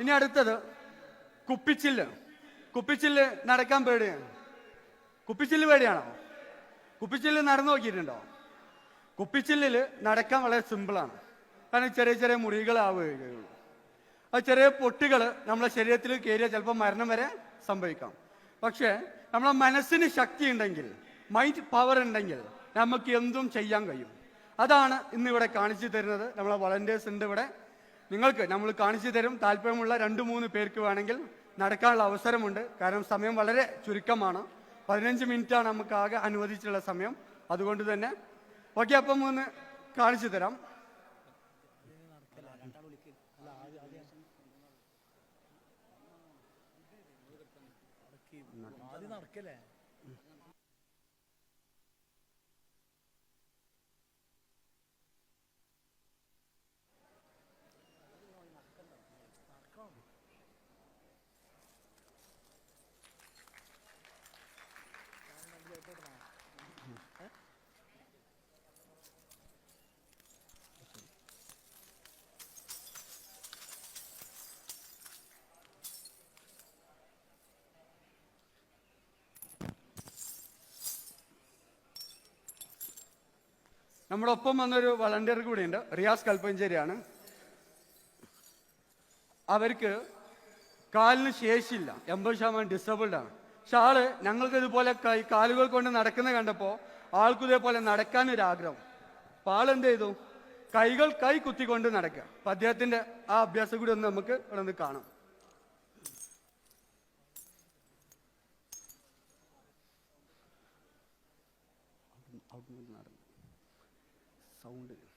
ഇനി അടുത്തത് കുപ്പിച്ചില്ല്. കുപ്പിച്ചില്ല് നടക്കാൻ പേടിയാണ്. കുപ്പിച്ചില്ല് പേടിയാണോ? കുപ്പിച്ചില്ല് നടന്നു നോക്കിയിട്ടുണ്ടോ? കുപ്പിച്ചില്ലിൽ നടക്കാൻ വളരെ സിമ്പിളാണ് കാരണം ചെറിയ ചെറിയ മുറികളാവുകയുള്ളൂ ആ ചെറിയ പൊട്ടുകൾ നമ്മളെ ശരീരത്തിൽ കയറിയാൽ ചിലപ്പോൾ മരണം വരെ സംഭവിക്കാം. പക്ഷേ നമ്മളെ മനസ്സിന് ശക്തി ഉണ്ടെങ്കിൽ മൈൻഡ് പവർ ഉണ്ടെങ്കിൽ നമുക്ക് എന്തും ചെയ്യാൻ കഴിയും. അതാണ് ഇന്നിവിടെ കാണിച്ചു തരുന്നത് നമ്മളെ വളണ്ടിയേഴ്സ് ഉണ്ട് ഇവിടെ. നിങ്ങൾക്ക് നമ്മൾ കാണിച്ചു തരും. താല്പര്യമുള്ള രണ്ട് മൂന്ന് പേർക്ക് വേണമെങ്കിൽ നടക്കാനുള്ള അവസരമുണ്ട്. കാരണം സമയം വളരെ ചുരുക്കമാണ്. പതിനഞ്ച് മിനിറ്റാണ് നമുക്ക് ആകെ അനുവദിച്ചിട്ടുള്ള സമയം. അതുകൊണ്ട് തന്നെ ഓക്കെ അപ്പം ഒന്ന് കാണിച്ചു തരാം. നടക്കല്ലേ? നമ്മുടെ ഒപ്പം വന്നൊരു വളണ്ടിയർ കൂടിയുണ്ട്. റിയാസ് കൽപ്പഞ്ചേരിയാണ്. അവർക്ക് കാലിന് ശേഷിയില്ല. എൺപത് ശതമാനം ഡിസബിൾഡ് ആണ്. പക്ഷെ ആൾ ഞങ്ങൾക്ക് ഇതുപോലെ കൈ കാലുകൾ കൊണ്ട് നടക്കുന്നത് കണ്ടപ്പോൾ ആൾക്കും ഇതേപോലെ നടക്കാനൊരാഗ്രഹം. അപ്പൊ ആളെന്ത് ചെയ്തു? കൈകൾ കൈ കുത്തിക്കൊണ്ട് നടക്കുക. അപ്പൊ അദ്ദേഹത്തിന്റെ ആ അഭ്യാസം കൂടി ഒന്ന് നമുക്ക് ഇവിടെ നിന്ന് കാണാം. sound.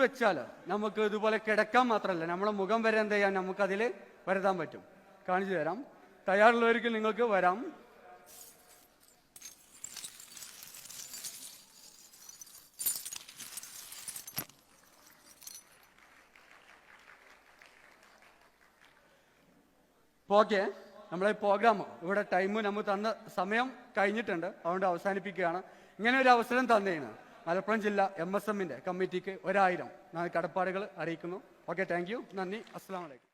വെച്ചാൽ നമുക്ക് ഇതുപോലെ കിടക്കാൻ മാത്രമല്ല നമ്മളെ മുഖം വരെ എന്ത് ചെയ്യാൻ നമുക്ക് അതിൽ വരുത്താൻ പറ്റും. കാണിച്ചു തരാം. തയ്യാറുള്ളവർക്ക് നിങ്ങൾക്ക് വരാം. ഓക്കെ. നമ്മളെ പ്രോഗ്രാം ഇവിടെ ടൈം നമ്മൾ തന്ന സമയം കഴിഞ്ഞിട്ടുണ്ട്. അതുകൊണ്ട് അവസാനിപ്പിക്കുകയാണ്. ഇങ്ങനെ ഒരു അവസരം തന്നതിന് മലപ്പുറം ജില്ല എം എസ് എമ്മിന്റെ കമ്മിറ്റിക്ക് ഒരായിരം. കടപ്പാടുകൾ അറിയിക്കുന്നു. ഓക്കെ താങ്ക് യു നന്ദി. അസ്സാം വലൈക്കും